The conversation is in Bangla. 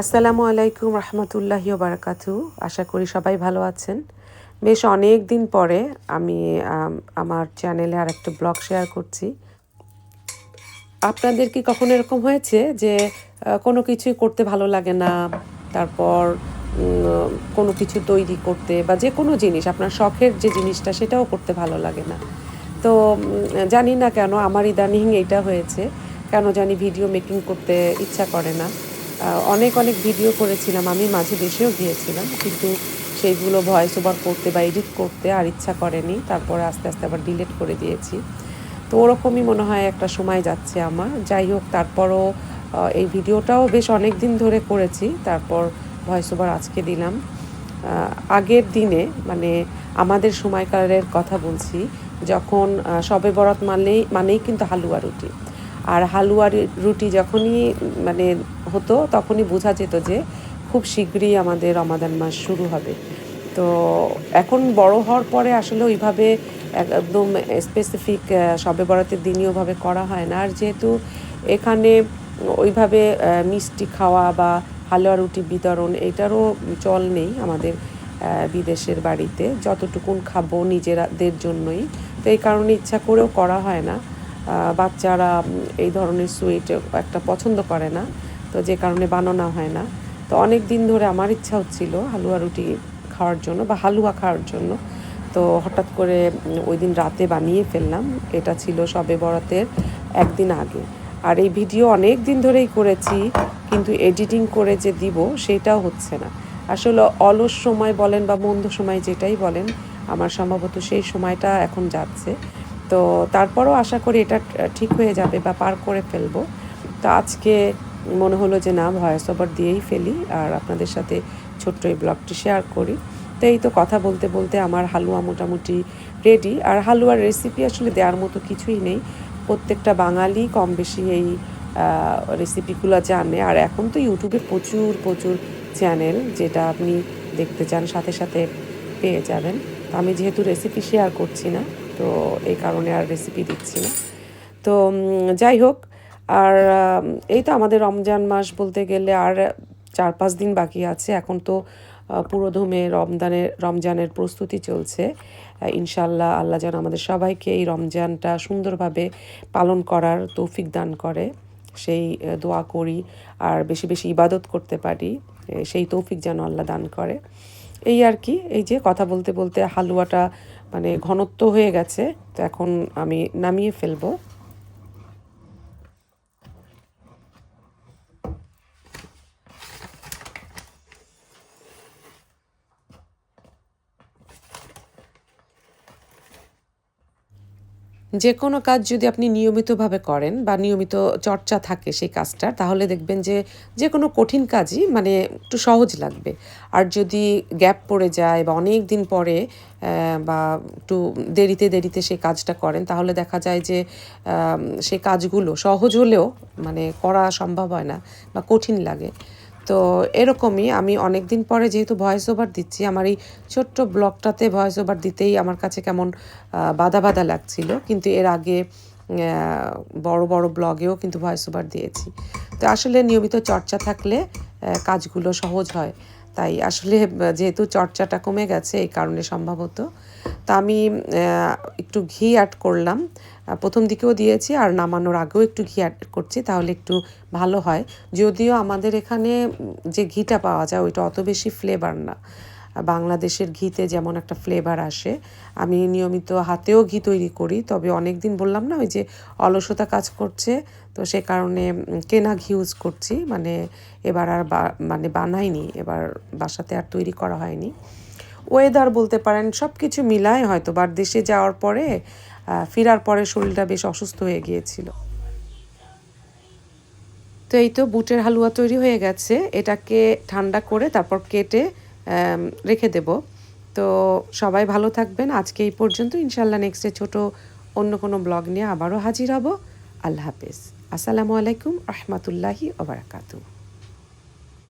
আসসালামু আলাইকুম রহমতুল্লাহি বারাকাতু আশা করি সবাই ভালো আছেন। বেশ অনেক দিন পরে আমি আমার চ্যানেলে আর একটা ব্লগ শেয়ার করছি। আপনাদের কি কখনো এরকম হয়েছে যে কোনো কিছুই করতে ভালো লাগে না, তারপর কোনো কিছু তৈরি করতে বা যে কোনো জিনিস, আপনার শখের যে জিনিসটা, সেটাও করতে ভালো লাগে না? তো জানি না কেন আমার ইদানিং এইটা হয়েছে। কেন জানি ভিডিও মেকিং করতে ইচ্ছা করে না। অনেক অনেক ভিডিও করেছিলাম, আমি মাঝে দেশেও গিয়েছিলাম, কিন্তু সেইগুলো ভয়েস ওভার করতে বা এডিট করতে আর ইচ্ছা করেনি। তারপরে আস্তে আস্তে আবার ডিলিট করে দিয়েছি। তো ওরকমই মনে হয় একটা সময় যাচ্ছে আমার। যাই হোক, তারপরও এই ভিডিওটাও বেশ অনেক দিন ধরে করেছি। তারপর ভয়েস ওভার আজকে দিলাম। আগের দিনে মানে আমাদের সময়কালের কথা বলছি যখন শবে বরাত মানেই মানেই কিন্তু হালুয়া রুটি। আর হালুয়া রুটি যখনই মানে হতো তখনই বোঝা যেত যে খুব শীঘ্রই আমাদের রমাদান মাস শুরু হবে। তো এখন বড় হওয়ার পরে আসলে ওইভাবে একদম স্পেসিফিক শবে বরাতের দিনই ওভাবে করা হয় না। আর যেহেতু এখানে ওইভাবে মিষ্টি খাওয়া বা হালুয়া রুটি বিতরণ এটারও চল নেই আমাদের বিদেশের বাড়িতে। যতটুকুন খাব নিজেরাদের জন্যই। তো এই কারণে ইচ্ছা করেও করা হয় না। বাচ্চারা এই ধরনের সুইট একটা পছন্দ করে না, তো যে কারণে বানানো হয় না। তো অনেক দিন ধরে আমার ইচ্ছা হচ্ছিল হালুয়া রুটি খাওয়ার জন্য বা হালুয়া খাওয়ার জন্য। তো হঠাৎ করে ওই দিন রাতে বানিয়ে ফেললাম। এটা ছিল সবে বরাতের একদিন আগে। আর এই ভিডিও অনেক দিন ধরেই করেছি, কিন্তু এডিটিং করে যে দিব সেটাও হচ্ছে না। আসলে অলস সময় বলেন বা মন্দ সময় যেটাই বলেন আমার সম্ভবত সেই সময়টা এখন যাচ্ছে। তো তারপরও আশা করি এটা ঠিক হয়ে যাবে বা পার করে ফেলব। তো আজকে মনে হলো যে না, ভয়েস ওভার দিয়েই ফেলি আর আপনাদের সাথে ছোট্ট এই ব্লগটি শেয়ার করি। তো এই তো কথা বলতে বলতে আমার হালুয়া মোটামুটি রেডি আর হালুয়ার রেসিপি আসলে দেওয়ার মতো কিছুই নেই। প্রত্যেকটা বাঙালি কম বেশি এই রেসিপিগুলো জানে। আর এখন তো ইউটিউবে প্রচুর প্রচুর চ্যানেল যেটা আপনি দেখতে চান, সাথে সাথে পেয়ে যাবেন। আমি যেহেতু রেসিপি শেয়ার করছি না তো এই কারণে আর রেসিপি দিচ্ছি না। তো যাই হোক আর এই তো আমাদের রমজান মাস বলতে গেলে আর চার পাঁচ দিন বাকি আছে। এখন তো আহ, পুরোদমে রমজানের রমজানের প্রস্তুতি চলছে। ইনশাল্লাহ আল্লাহ যেন আমাদের সবাইকে এই রমজানটা সুন্দরভাবে পালন করার তৌফিক দান করে। সেই দোয়া করি আর বেশি বেশি ইবাদত করতে পারি। সেই তৌফিক যেন আল্লাহ দান করে। এই আর কি, এই যে কথা বলতে বলতে হালুয়াটা মানে ঘনত্ব হয়ে গেছে, তো এখন আমি নামিয়ে ফেলব। যে কোনো কাজ যদি আপনি নিয়মিতভাবে করেন বা নিয়মিত চর্চা থাকে সেই কাজটার তাহলে দেখবেন যে যে কোনো কঠিন কাজই মানে একটু সহজ লাগবে। আর যদি গ্যাপ পড়ে যায় বা অনেক দিন পরে বা একটু দেরিতে দেরিতে সেই কাজটা করেন, তাহলে দেখা যায় যে সেই কাজগুলো সহজ হলেও মানে করা সম্ভব হয় না বা কঠিন লাগে। তো এরকমই আমি অনেক দিন পরে যেহেতু ভয়েস ওভার দিচ্ছি, আমার এই ছোট্ট ব্লগটাতে ভয়েস ওভার দিতেই আমার কাছে কেমন বাধা বাধা লাগছিল। কিন্তু এর আগে বড় বড় ব্লগেও কিন্তু ভয়েস ওভার দিয়েছি। তো আসলে নিয়মিত চর্চা থাকলে কাজগুলো সহজ হয়। তাই আসলে যেহেতু চর্চাটা কমে গেছে এই কারণে সম্ভবত। তা আমি একটু ঘি অ্যাড করলাম। প্রথম দিকেও দিয়েছি আর নামানোর আগেও একটু ঘি অ্যাড করছি, তাহলে একটু ভালো হয়। যদিও আমাদের এখানে যে ঘিটা পাওয়া যায়, ওইটা অত বেশি ফ্লেভার না। বাংলাদেশের ঘিতে যেমন একটা ফ্লেভার আসে, আমি নিয়মিত হাতেও ঘি তৈরি করি, তবে অনেক দিন বললাম না, ওই যে অলসতা কাজ করছে, তো সে কারণে কেনা ঘি ইউজ করছি মানে এবার আর মানে বানাইনি, এবার বাসাতে আর তৈরি করা হয়নি। ওয়েদার বলতে পারেন সব কিছু মিলায় হয়তো বার দেশে যাওয়ার পরে ফেরার পরে শরীরটা বেশ অসুস্থ হয়ে গিয়েছিল। তো এই তো বুটের হালুয়া তৈরি হয়ে গেছে, এটাকে ঠান্ডা করে তারপর কেটে রেখে দেব। তো সবাই ভালো থাকবেন। আজকে এই পর্যন্ত। ইনশাল্লাহ নেক্সটে ছোট অন্য কোনো ব্লগ নিয়ে আবারও হাজির হব। আল্লাহ হাফেজ। আসসালামু আলাইকুম। রহমতুল্লাহি ওবরাকাতু